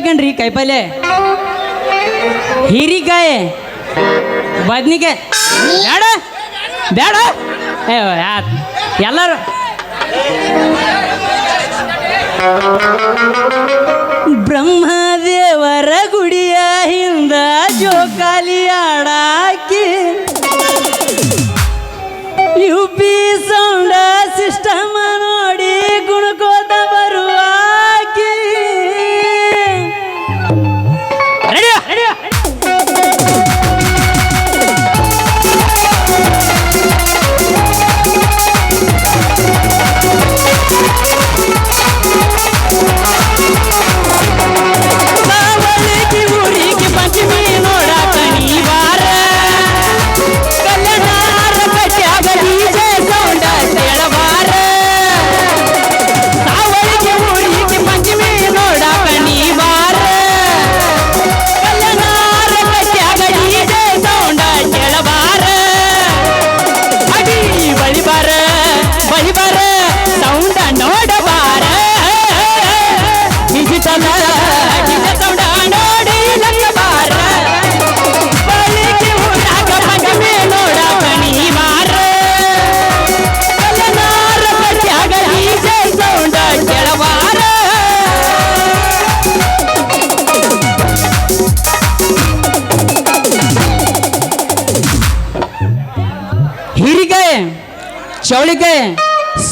ಬೇಕೇನ್ರಿ ಕಾಯಿಪಲ್ಲೆ ಹೀರಿಕಾಯಿ ಬದ್ನಿಕಾಯಿ ಬೇಡ ಬೇಡ ಏ ಯಾ- ಎಲ್ಲರೂ ಬ್ರಹ್ಮದೇವರ ಗುಡಿಯ ಹಿಂದ ಜೋಕಾಲಿ ಆಡಾಕಿ ಯು ಪಿ ಸೌಂಡ ಸಿಸ್ಟಮ್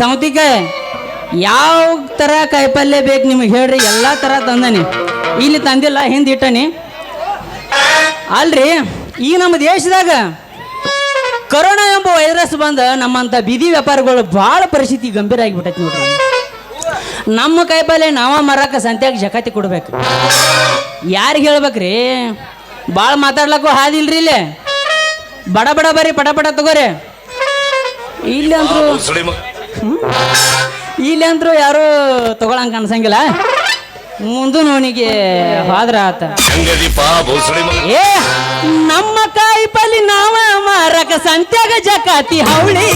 ಸೌತಿಕಾಯಿ ಯಾವ ಥರ ಕಾಯಿಪಲ್ಯ ಬೇಕು ನಿಮಗೆ ಹೇಳ್ರಿ, ಎಲ್ಲ ಥರ ತಂದನಿ. ಇಲ್ಲಿ ತಂದಿಲ್ಲ, ಹಿಂದೆ ಇಟ್ಟನಿ. ಅಲ್ರಿ, ಈ ನಮ್ಮ ದೇಶದಾಗ ಕೊರೋನಾ ಎಂಬ ವೈರಸ್ ಬಂದ ನಮ್ಮಂಥ ಬೀದಿ ವ್ಯಾಪಾರಿಗಳು ಭಾಳ ಪರಿಸ್ಥಿತಿ ಗಂಭೀರ ಆಗಿಬಿಟ್ಟೈತಿ ನೋಡ್ರಿ. ನಮ್ಮ ಕಾಯಿಪಲ್ಲೆ ನಾವ ಮರಕ್ಕೆ ಸಂತ್ಯಾಗ ಜಕಾತಿ ಕೊಡ್ಬೇಕು. ಯಾರಿಗೆ ಹೇಳ್ಬೇಕ್ರಿ? ಭಾಳ ಮಾತಾಡ್ಲಕ್ಕೂ ಹಾದಿಲ್ರಿ ಇಲ್ಲೇ. ಬಡ ಬಡ ಬರ್ರಿ, ಪಟ ಪಟ ತಗೋರಿ. ಇಲ್ಲಿ ಅಂದ್ರು ಇಲ್ಲಿ ಅಂದ್ರು ಯಾರು ತಗೊಳಂಗ ಅನ್ಸಂಗಿಲ್ಲ ಮುಂದು ನೋನಿಗೆ ಹೋದ್ರ ಆತ. ಏ, ನಮ್ಮ ಕಾಯಿ ಪಲ್ಲಿ ನಾವ ಮಾರಕ ಸಂತ್ಯಾಗ ಜಕಾತಿ ಹೌಳಿ.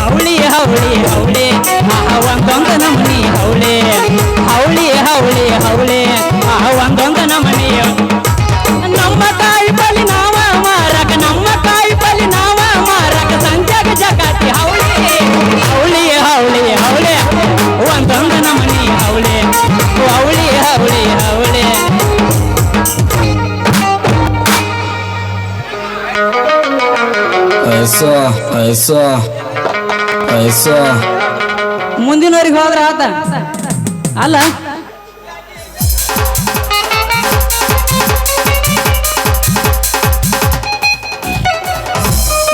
ಹೌಳಿ ಹೌಳಿ ಹೌಳಿ. ಒಂದೊಂದ ನಮನಿ ಹೌಳಿ. ಹೌಳಿ ಹೌಳಿ ಹೌಳಿ. ಮುಂದಿನವರಿಗೆ ಪೈಸಾ ಹೋದ್ರ ಆತ. ಅಲ್ಲ?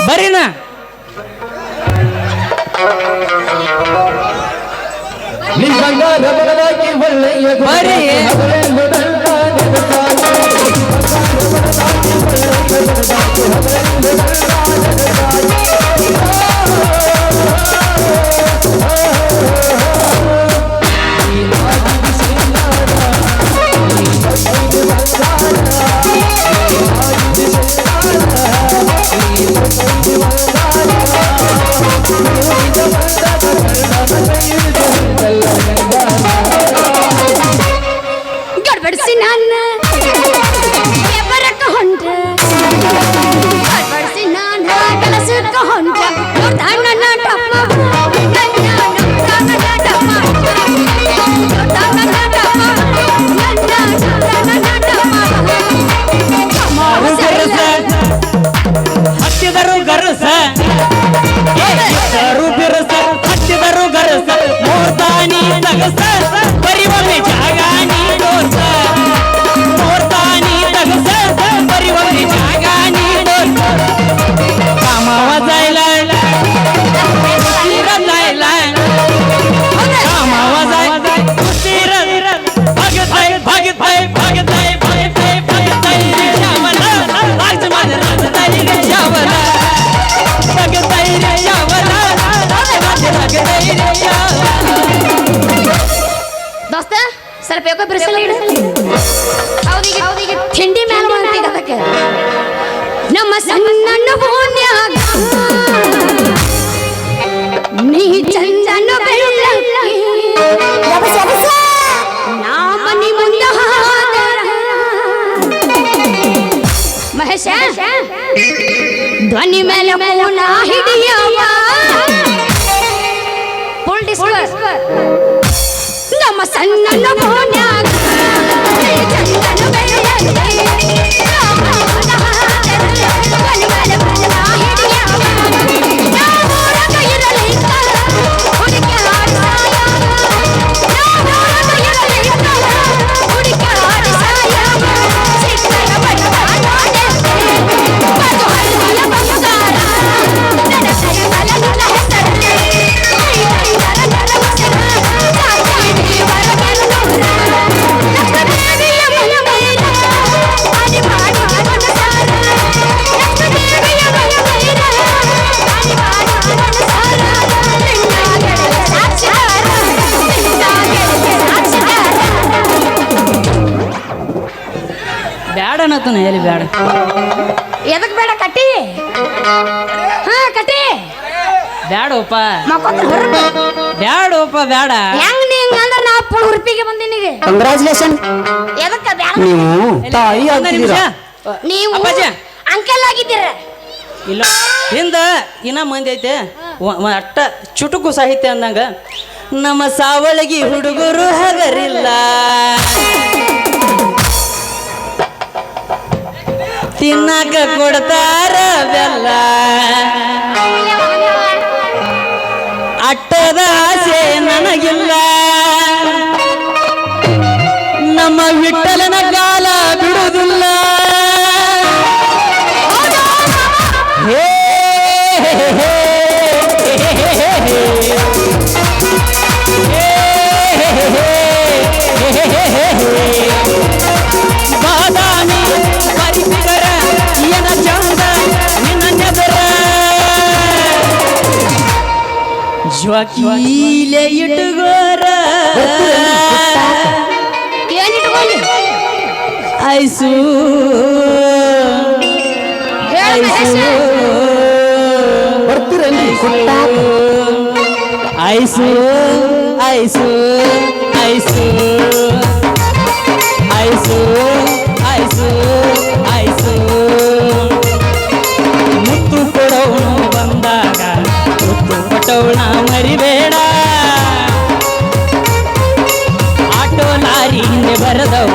ಬರೀನ. ಬರೀ. ಬ್ರಿಸಲ್ ಇಡು ಅವನಿಗೆ ಅವನಿಗೆ ತಿಂಡಿ ಮೇಲೆ ಮಾಡ್ತೀಗ ಅದಕ್ಕೆ ನಮ್ಮ ಸಣ್ಣ ಹೂನ್ಯಾಗ ನೀ ಚಂದನು ಬೆಳ್ಳಕ್ಕಿ ನಾ ಮನಿ ಮುಂದ ಮಹೇಶ ಧ್ವನಿ ಮೇಲೆ ಮೂಲ ಹಿಡಿಯವ ಫುಲ್ ಡಿಸ್ಕವರ್ ನಮ್ಮ ಸಣ್ಣ ಮೋನ್ಯಾಗ ಚಂದನು ಬೆಳೆಯಲಿ. ಅನ್ನತನ ಹೇಳಿ ಬೇಡ. ಎದಕ್ ಬೇಡ ಕಟ್ಟಿ? ಹಾ ಕಟ್ಟಿ. ಬ್ಯಾಡೋಪ ಬ್ಯಾಡೋಪ ಬ್ಯಾಡ. ಹೆಂಗ್ ನೀ ಹಿಂಗ ಅಂದ್ರ ನಾ ಪುಲ್ ಹುರ್ಪಿಗೆ ಬಂದೀನಿ ಕಂಗ್ರಾಚುಲೇಷನ್ ಎದಕ್ಕ ಬ್ಯಾಡ? ನೀವು ತಾಯಿ ಆಗ್ತಿದ್ದೀರಾ ನೀವು ಅಪ್ಪಾಜಿ. ಅಂಕಲ್ ಆಗಿದ್ದೀರ. ಇಲ್ಲ ಹಿಂದ ಇನ್ನ ಮಂದಿ ಐತೆ. ಅಟ್ಟ ಚುಟುಕು ಸಾಹಿತ್ಯ ಅಂದಂಗ ನಮ್ಮ ಸಾವಳಗಿ ಹುಡುಗರು ಹಗರಿಲ್ಲ ತಿನ್ನಕ ಕೊಡ್ತಾರ ಬೆಲ್ಲ. ಅಟ್ಟದ ಆಸೆ ನನಗಿಲ್ಲ. ನಮ್ಮ ವಿಠಲನ ಜ್ವಾಕೀಲೆ ಇಟ್ಟುಗೋರ ಐಸು. ಬರ್ತೀರೇನ್ರಿ? ಕುಟ್ಟಾಕ. ಐಸು ಐಸು. ಐಸು. ಐಸು. ಐಸು. ಐಸು. ಕೊಟ್ಟವಳ ಮರಿಬೇಡ. ಆಟೋ ಲಾರಿ ಹಿಂದೆ ಬರದವು.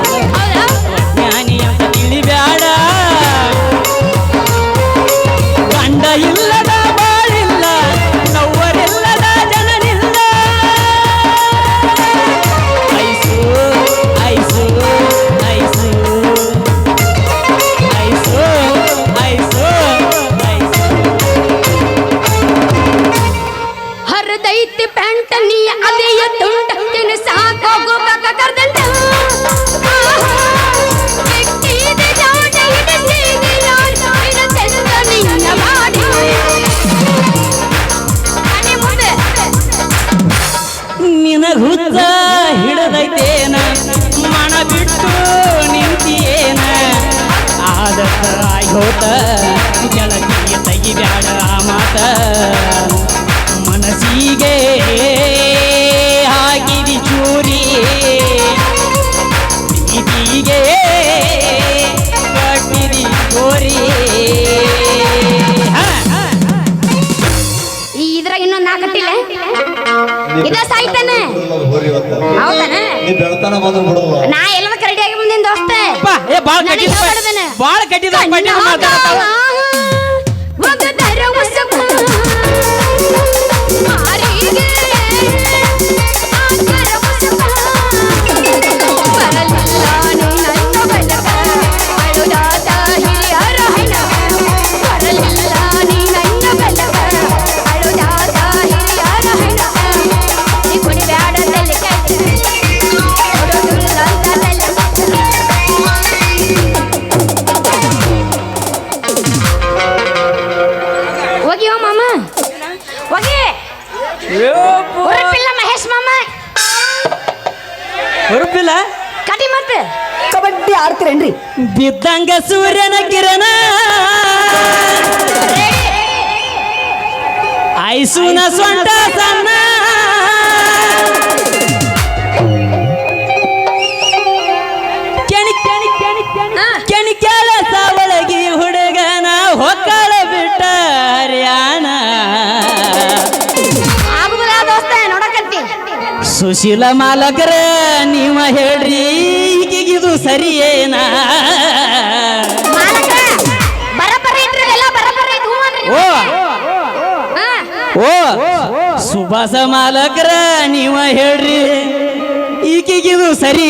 ಹುತ್ತ ಹಿಡದೈತೇನ? ಮಣ ಬಿಟ್ಟು ನಿಂತಿಯೇನ? ಆದತ್ತಾಗಿ ಹೋತ ಗೆಳತಿಯ ತೆಗಿಬ್ಯಾಡ ಮಾತ. ಮನಸ್ಸಿಗೆ ಹಾಕಿದಿ ಚೂರಿ. ಪ್ರೀತಿಗೆ ಕಟ್ಟಿದಿ ಚೋರಿ ಇದ್ರಾಗ ಇನ್ನೊಂದು ನಾಲ್ಕಟ್ಟಿಲ್ಲ ಇದ ಸಾಯ್ತಾನೆ ಹೌದಾನ? ನೀ ಬೆಳತನ ಬಂದ್ರು ಬಿಡಲ್ಲ ನಾ ಎಲ್ಲದಕ್ಕೆ ರೆಡಿ ಆಗಿ ಬಂದಿನ ದೋಸ್ತ. ಏ ಬಾಳ ಕಟ್ಟಿದ ಹೊಡೆದನೆ. ಬಾಳ ಕಟ್ಟಿದ ಮಾತಾಡ್ತಾವ ಹುರುಪಿಲ್ಲ ಕಟಿ ಮತ್ತೆ. ಕಬಡ್ಡಿ ಆಡ್ತೀರೇನ್ರಿ? ಬಿದ್ದಂಗ ಸೂರ್ಯನ ಕಿರಣ. ಐಸುನ ಸೊಂಟ ಸಣ್ಣ. ಸುಶೀಲ ಮಾಲಕರ ನೀವ ಹೇಳ್ರಿ ಈಗಿದು ಸರಿಯೇನಾ? ಓ ಓ ಸುಭಾಸ ಮಾಲಕರ ನೀವ ಹೇಳ್ರಿ ಈಗಿಗಿದು ಸರಿ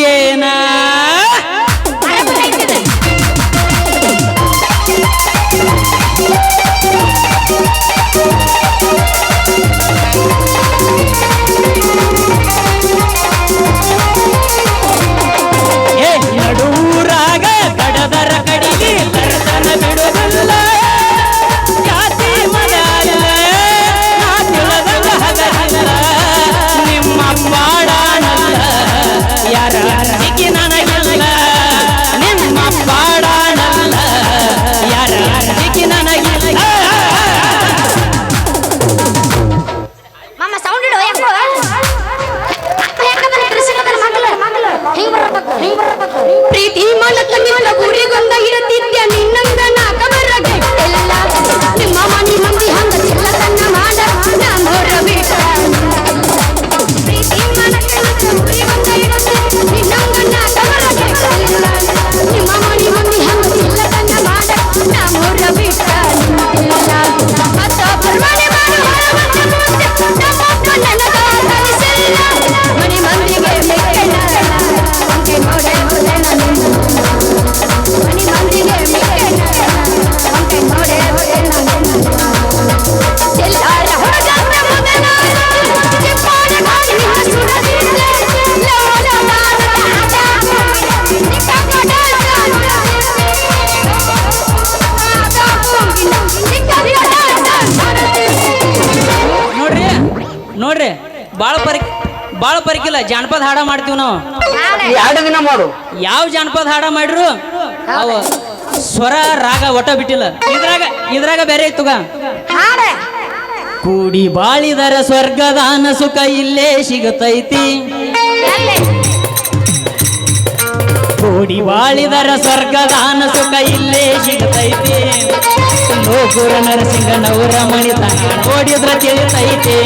ಪರಿಕಿಲ್ಲ ಜಾನಪದ ಹಾಡ ಮಾಡ್ತೀವಿ ನಾವು. ಎರಡು ದಿನ ಮಾಡು. ಯಾವ ಜಾನಪದ ಹಾಡ ಮಾಡ್ರು? ಅವ ಸ್ವರ ರಾಗ ಒಟ್ಟ ಬಿಟ್ಟಿಲ್ಲ. ಇದ್ರಾಗ ಇದ್ರಾಗ ಬೇರೆ ಇತ್ತು ಹಾಡ. ಕೂಡಿ ಬಾಳಿದರ ಸ್ವರ್ಗದಾನ ಸುಖ ಇಲ್ಲೇ ಸಿಗತೈತಿ. ಎಲ್ಲಿ? ಕೂಡಿ ಬಾಳಿದರ ಸ್ವರ್ಗದಾನ ಸುಖ ಇಲ್ಲೇ ಸಿಗತೈತಿ. ಲೋಕುರ ನರಸಿಂಗನವರ ಮಣಿತನ ನೋಡಿದ್ರ ತಿಳಿತೈತೆ.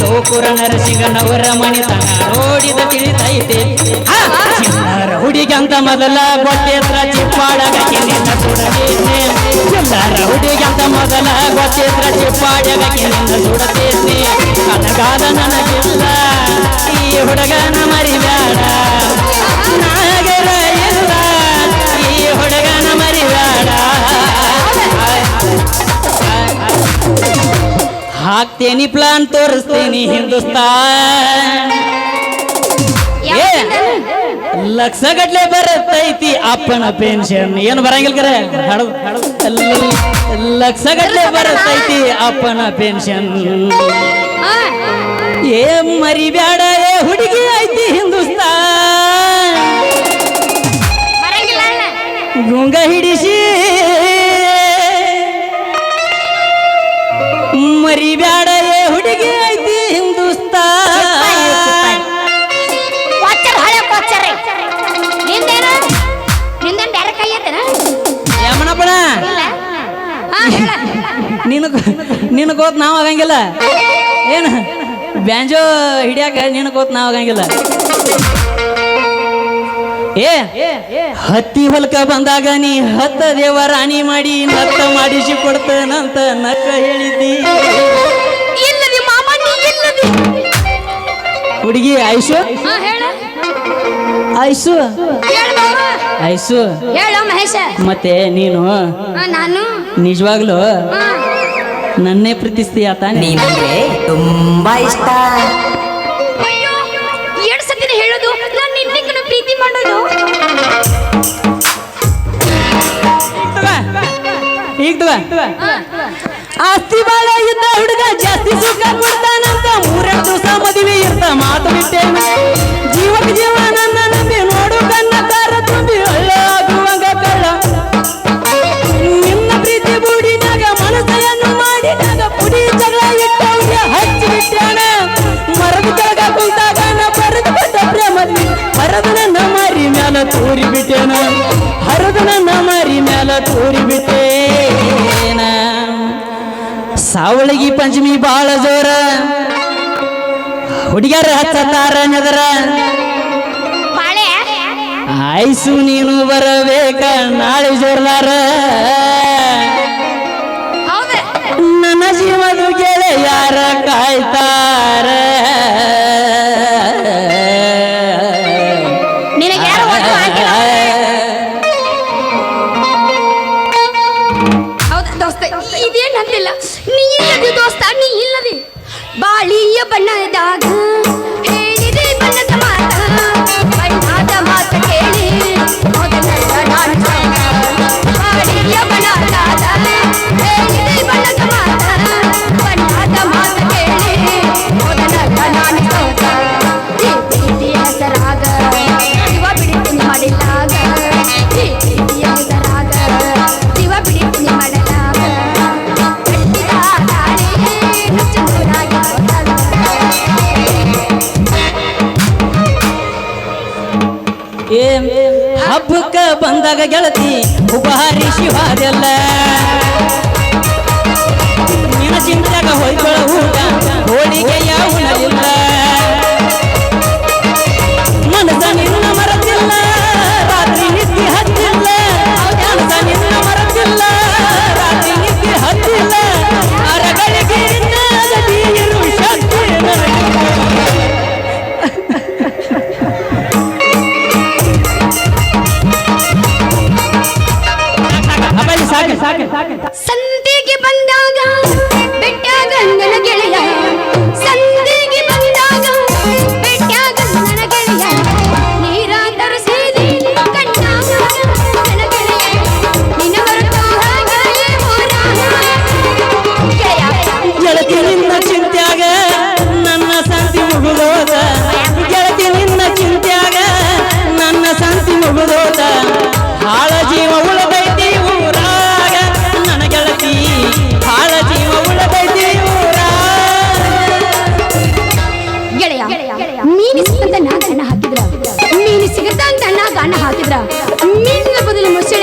ಲೋಕುರ ನರಸಿಂಗನವರ ಮಣಿತನ ನೋಡಿದ ತಿಳಿತೈತಿ. ಚಿಣ್ಣರ ಹುಡುಗಂತ ಮೊದಲ ಗೊತ್ತಿದ್ರ ಚಿಪ್ಪಾಡಗಕ್ಕೆ ನಿನ್ನ ಸುಡತೈತಿ. ಚಿಲ್ಲರ ಹುಡುಗಂತ ಮೊದಲ ಗೊತ್ತಿದ್ರ ಚಿಪ್ಪಾಡಗಕ್ಕೆ ನಿನ್ನ ಸುಡತೈತಿ. ಕನಗಾಲ ನನಗಿಲ್ಲ ಈ ಹುಡುಗನ ಮರಿಬ್ಯಾಡ. ಹಾಕ್ತೇನಿ ಪ್ಲಾನ್ ತೋರಿಸ್ತೇನಿ ಹಿಂದೂಸ್ತಾನ್. ಲಕ್ಷ ಗಟ್ಲೆ ಬರತ್ತೈತಿ ಅಪ್ಪನ ಪೆನ್ಷನ್ ಏನು ಬರಂಗಿಲ್ಲ ಲಕ್ಷ ಗಟ್ಲೆ ಬರತೈತಿ ಅಪ್ಪನ ಪೆನ್ಷನ್ ಏ ಮರಿಬ್ಯಾಡ ಏ ಹುಡುಗಿ ಐತಿ ಹಿಂದೂಸ್ತಾನ್. ಗುಂಗ ಹಿಡಿಸಿ ಮರಿಬ್ಯಾಡ ಏ ಹುಡುಗಿ ಐತಿ ಹಿಂದೂಸ್ತಾನ್. ಯಮನಪ್ಪಣ ನಿನ್ನ ಗೊತ್ತು ನಾವು ಆಗಂಗಿಲ್ಲ. ಏನು? ಬ್ಯಾಂಜೋ ಹಿಡಿಯಾಕ ನಿನ್ನ ಗೊತ್ತು ನಾವು ಆಗಂಗಿಲ್ಲ. ಏ ಹತ್ತಿ ಹೊಲಕ ಬಂದಾಗ ನೀ ಹತ್ತ ದೇವ ರಾಣಿ ಮಾಡಿ ನತ್ತ ಮಾಡಿಸಿ ಕೊಡ್ತೇನಂತ ನಕ್ಕ ಹೇಳಿದ್ದಿ. ಹುಡುಗಿ ಐಸು? ಹಾ ಹೇಳ. ಐಸು? ಹೇಳ ಮಾಮ ಐಸು? ಹೇಳ ಮಹೇಶ. ಮತ್ತೆ ನೀನು? ನಿಜವಾಗ್ಲು ನಾನು. ನಿಜವಾಗ್ಲೂ? ಹಾ. ನನ್ನೇ ಪ್ರೀತಿಸ್ತೀಯ ತಾನೆ? ನೀನಂದ್ರೆ ತುಂಬಾ ಇಷ್ಟ. ಅಯ್ಯೋ ಎರಡು ಸತಿನ ಹೇಳೋದು? ನಾನು ಪ್ರೀತಿ ಮಾಡೋದು? ಈಗ ಆಸ್ತಿ ಬಾಳ ಇದ್ದ ಹುಡುಗ ಜಾಸ್ತಿ ಸುಖ ಕೊಡ್ತಾನಂತ ಮೂರೆ ದಿವಸ ಮದುವೆ ಇರ್ತ ಮಾತು ಬಿಟ್ಟೆ ಜೀವಕ್ಕೆ ಜೀವ ನನ್ನ ನಂಬಿ ನೋಡು ಕನ್ನ ಸಾವಳಗಿ ಬಾಳ ಜೋರ. ಹುಡುಗಿಯರ ಹಚ್ಚತಾರ ನದರ ಆಯ್ಸು ನೀನು ಬರಬೇಕ ನಾಳೆ ಜೋರ್ದಾರ. ನನ್ನ ಜೀವದ ಗೆಳೆಯಾರ ಕಾಯ್ತಾರ? ಇದೇನ್ ಅಂತಿಲ್ಲ ನೀ ಬಾಳಿಯ ಬಣ್ಣದಾಗ ಏ ಹಬ್ಬಕ್ಕ ಬಂದಾಗ ಗೆಳತಿ ಉಪಹಾರಿ ಶಿವಾದೆಲ್ಲ. ಚಿಂತಾಗ ಹೊಯ್ಕೊಳ ಊಟ ಹೋಳಿಗೆ ಯಾವುದಿಲ್ಲ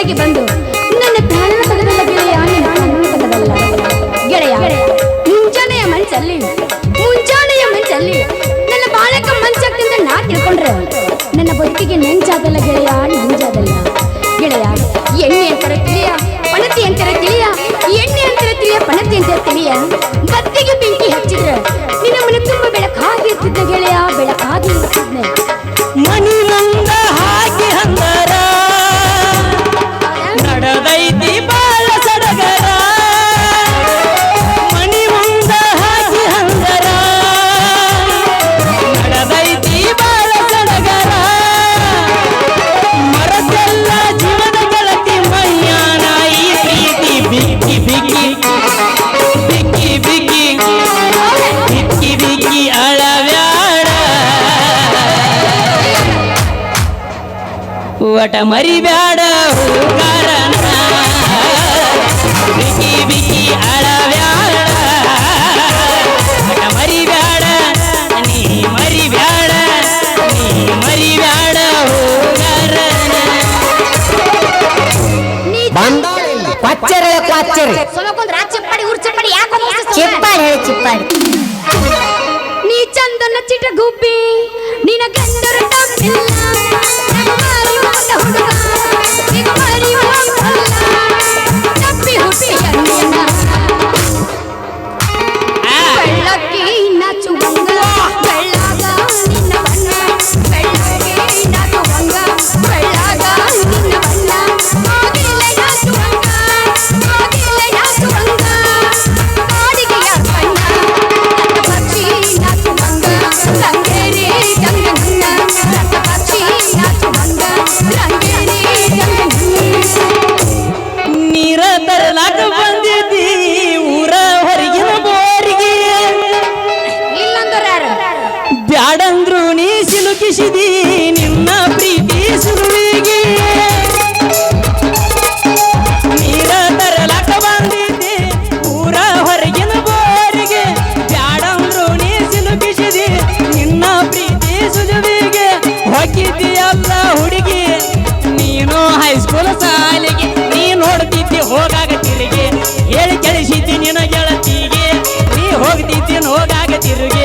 ಮುಚ್ಚಳಿಗೆ ಬಂದು, ನನ್ನ ಪ್ರಾಣ ತೆಗೆದಲ್ಲ ಗೆಳೆಯ ಗೆಳೆಯ, ಮುಂಜಾನೆಯ ಮಂಚಲ್ಲಿ ಮುಂಜಾನೆಯ ಮಂಚಲ್ಲಿ ನನ್ನ ಬಾಳಕ ಮಂಚಾಗ್ತಿಂದ ನಾ ತಿಳ್ಕೊಂಡ್ರೆ, ನನ್ನ ಬದುಕಿಗೆ ನೆಂಚಾದಲ್ಲ ಗೆಳೆಯ ನೆಂಚಾದಲ್ಲ ಗೆಳೆಯ, ಎಣ್ಣೆ ಅಂತರ ತಿಳಿಯ, ಪಣತಿ ಅಂತರ ತಿಳಿಯ, ಎಣ್ಣೆ ಅಂತರ ತಿಳಿಯ, ಪಣತಿ ಅಂತರ ತಿಳಿಯ. ಒಟ ಮರಿಬ್ಯಾಡ ಹೂಗಾರನ ಬಿಕ್ಕಿ ಬಿಕ್ಕಿ ಅಳವ್ಯಾಡ ಒಟ ಮರಿಬ್ಯಾಡ ನೀ ಮರಿಬ್ಯಾಡ ನೀ ಮರಿಬ್ಯಾಡ ಹೂಗಾರನ ನೀ ಕ್ವಾಚ್ಚರೆ ಕ್ವಾಚ್ಚರೆ ಸೊಲಕೊಂದ್ರ ಚಿಪ್ಪಾಡಿ ಉರ್ ಚಿಪ್ಪಾಡಿ ಯಾಕೋ ಚಿಪ್ಪಾಡಿ ಹೇಳಿ ಚಿಪ್ಪಾಡಿ ನೀ ಚಂದನ ಚಿಟ ಗುಬ್ಬಿ ನಿನ ಗಂಡರ ತಪ್ಪಿಲ್ಲ ಹೋಗಾಗ ತಿರುಗಿ